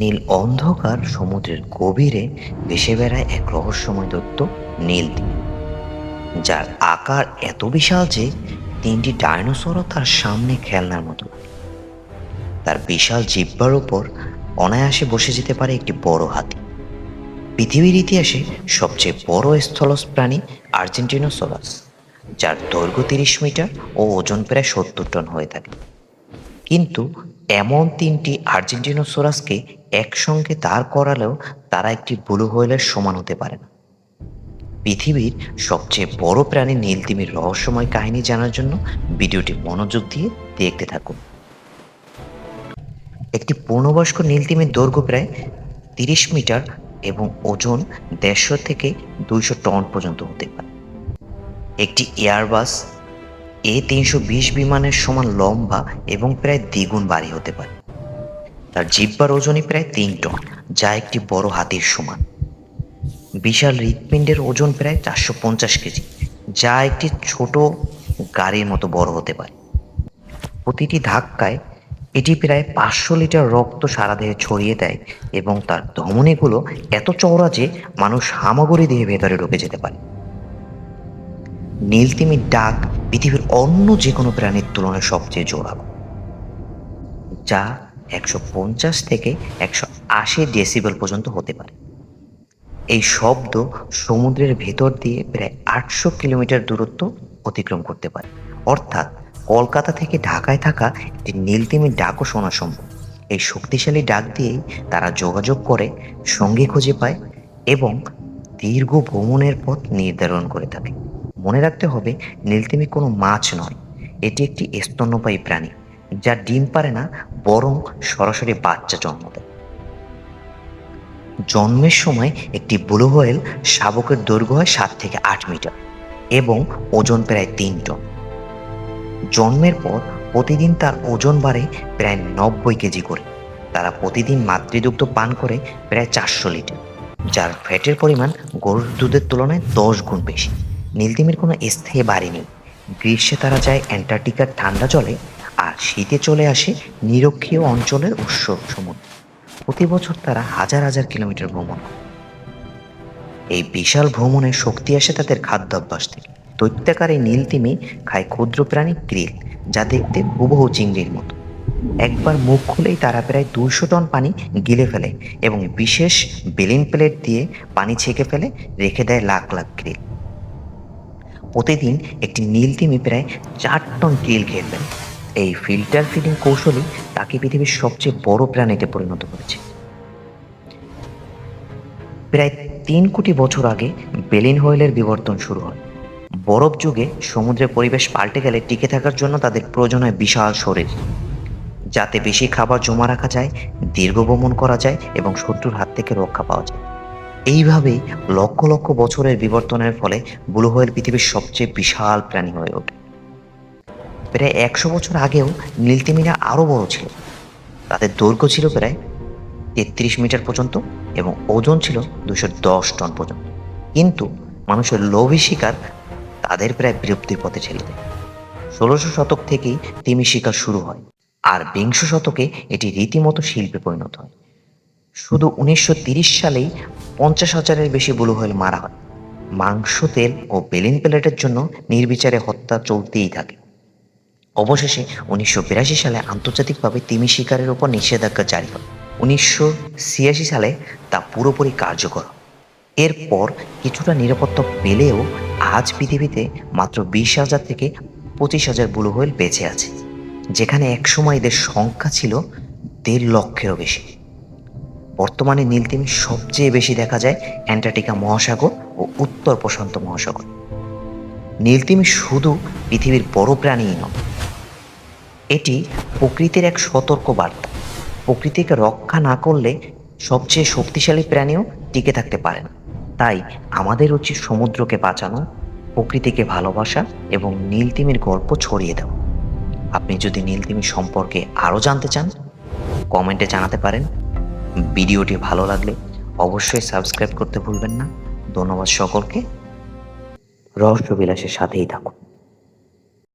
নীল অন্ধকার সমুদ্রের গভীরে ভেসে বেড়ায় এক রহস্যময় দৈত্য, নীল দ্বীপ, যার আকার এত বিশাল যে তিনটি ডাইনোসরও তার সামনে খেলনার মতো। তার বিশাল জিব্বার উপর অনায়াসে বসে যেতে পারে একটি বড় হাতি। পৃথিবীর ইতিহাসে সবচেয়ে বড় স্থলজ প্রাণী আর্জেন্টিনোসরাস, যার দৈর্ঘ্য তিরিশ মিটার ও ওজন প্রায় সত্তর টন হয়ে থাকে। কিন্তু এমন তিনটি আর্জেন্টিনোসোরাসকে একসঙ্গে দাঁড় করালেও তারা একটি ব্লু হোয়েলের সমান হতে পারে না। পৃথিবীর সবচেয়ে বড় প্রাণী নীলতিমির রহস্যময় কাহিনী জানার জন্য ভিডিওটি মনোযোগ দিয়ে দেখতে থাকুন। একটি পূর্ণবয়স্ক নীলতিমির দৈর্ঘ্য প্রায় তিরিশ মিটার এবং ওজন দেড়শো থেকে দুইশো টন পর্যন্ত হতে পারে। একটি এয়ারবাস এ তিনশো বিশ বিমানের সমান লম্বা এবং প্রায় দ্বিগুণ বাড়ি হতে পারে। তার জিব্বার ওজনই প্রায় তিন টন, যা একটি বড় হাতির সমান। বিশাল হৃৎপিণ্ডের ওজন প্রায় চারশো পঞ্চাশ কেজি, যা একটি ছোট গাড়ির মতো বড় হতে পারে। প্রতিটি ধাক্কায় এটি প্রায় পাঁচশো লিটার রক্ত সারা দেহে ছড়িয়ে দেয় এবং তার ধমনীগুলো এত চওড়া যে মানুষ হামাগুড়ি দিয়ে ভেতরে ঢুকে যেতে পারে। নীলতিমির ডাক পৃথিবীর অন্য যে কোনো প্রাণীর তুলনায় সবচেয়ে জোরালো, যা একশো পঞ্চাশ থেকে একশো আশি ডেসিবেল পর্যন্ত হতে পারে। এই শব্দ সমুদ্রের ভেতর দিয়ে প্রায় আটশো কিলোমিটার দূরত্ব অতিক্রম করতে পারে। অর্থাৎ কলকাতা থেকে ঢাকায় থাকা একটি নীলতিমির ডাকও শোনা সম্ভব। এই শক্তিশালী ডাক দিয়েই তারা যোগাযোগ করে, সঙ্গী খুঁজে পায় এবং দীর্ঘ ভ্রমণের পথ নির্ধারণ করে থাকে। মনে রাখতে হবে, নীলতিমি কোনো মাছ নয়। এটি একটি স্তন্যপায়ী প্রাণী, যা ডিম পারে না বরং সরাসরি বাচ্চা জন্ম দেয়। জন্মের সময় একটি ব্লু হোয়েল শাবকের দৈর্ঘ্য হয় সাত থেকে আট মিটার এবং ওজন প্রায় তিন টন। জন্মের পর প্রতিদিন তার ওজন বাড়ে প্রায় নব্বই কেজি করে। তারা প্রতিদিন মাতৃদুগ্ধ পান করে প্রায় চারশো লিটার, যার ফ্যাটের পরিমাণ গরুর দুধের তুলনায় দশ গুণ বেশি। নীলতিমির কোনো স্থায়ী বাড়ি নেই। গ্রীষ্মে তারা যায় অ্যান্টার্কটিকার ঠান্ডা জলে শীতে চলে আসে নিরক্ষীয় অঞ্চলের উৎস সমুদ্র। প্রতি বছর তারা হাজার হাজার কিলোমিটার ভ্রমণ এই বিশাল ভ্রমণের শক্তি আসে তাদের খাদ্যাভ্যাস থেকে। দৈত্যাকার এই নীলতিমি খায় ক্ষুদ্র প্রাণী গ্রিল যা দেখতে হুবহু চিংড়ির মতো। একবার মুখ খুলেই তারা প্রায় দুইশো টন পানি গিলে ফেলে এবং বিশেষ বেলিন প্লেট দিয়ে পানি ছেঁকে ফেলে, রেখে দেয় লাখ লাখ গ্রিল প্রতিদিন একটি নীলতিমি প্রায় চার টন গ্রিল খেয়ে ফেলে। এই ফিল্টার ফিডিং কৌশলই তাকে পৃথিবীর সবচেয়ে বড় প্রাণীতে পরিণত করেছে। প্রায় তিন কোটি বছর আগে বেলিন হোয়েলের বিবর্তন শুরু হয়। বরফ যুগে সমুদ্রের পরিবেশ পাল্টে গেলে টিকে থাকার জন্য তাদের প্রয়োজন হয় বিশাল শরীর। যাতে বেশি খাবার জমা রাখা যায়, দীর্ঘ ভ্রমণ করা যায় এবং শত্রুর হাত থেকে রক্ষা পাওয়া যায়। এইভাবেই লক্ষ লক্ষ বছরের বিবর্তনের ফলে ব্লু হোয়েল পৃথিবীর সবচেয়ে বিশাল প্রাণী হয়ে ওঠে। প্রায় একশো বছর আগেও নীলতিমিরা আরও বড় ছিল। তাদের দৈর্ঘ্য ছিল প্রায় তেত্রিশ মিটার পর্যন্ত এবং ওজন ছিল দুশো দশ টন পর্যন্ত। কিন্তু মানুষের লোভী শিকার তাদের প্রায় বিলুপ্তির পথে ঠেলে দেয়। ষোলোশো শতক থেকেই তিমি শিকার শুরু হয় আর বিংশ শতকে এটি রীতিমতো শিল্পে পরিণত হয়। শুধু উনিশশো সালেই পঞ্চাশ হাজারের বেশি ব্লু হোয়েল মারা হয়। মাংস, তেল ও বেলিন প্লেটের জন্য নির্বিচারে হত্যা চলতেই থাকে। অবশেষে উনিশশো বিরাশি সালে আন্তর্জাতিকভাবে তিমি শিকারের উপর নিষেধাজ্ঞা জারি হয়। উনিশশো ছিয়াশি সালে তা পুরোপুরি কার্যকর। এরপর কিছুটা নিরাপত্তা পেলেও আজ পৃথিবীতে মাত্র বিশ হাজার থেকে পঁচিশ হাজার ব্লু হোয়েল বেঁচে আছে, যেখানে একসময় এদের সংখ্যা ছিল দেড় লক্ষেরও বেশি। বর্তমানে নীলতিমি সবচেয়ে বেশি দেখা যায় অ্যান্টার্কটিকা মহাসাগর ও উত্তর প্রশান্ত মহাসাগর। নীলতিমি শুধু পৃথিবীর বড় প্রাণীই নয় এটি প্রকৃতির এক সতর্ক বার্তা প্রকৃতিকে রক্ষা না করলে সবচেয়ে শক্তিশালী প্রাণীও টিকে থাকতে পারে না। তাই আমাদের উচিত সমুদ্রকে বাঁচানো, প্রকৃতিকে ভালোবাসা এবং নীলতিমির গল্প ছড়িয়ে দেওয়া। আপনি যদি নীলতিমি সম্পর্কে আরও জানতে চান, কমেন্টে জানাতে পারেন। ভিডিওটি ভালো লাগলে অবশ্যই সাবস্ক্রাইব করতে ভুলবেন না। ধন্যবাদ সকলকে। রহস্য বিলাসের সাথেই থাকুন।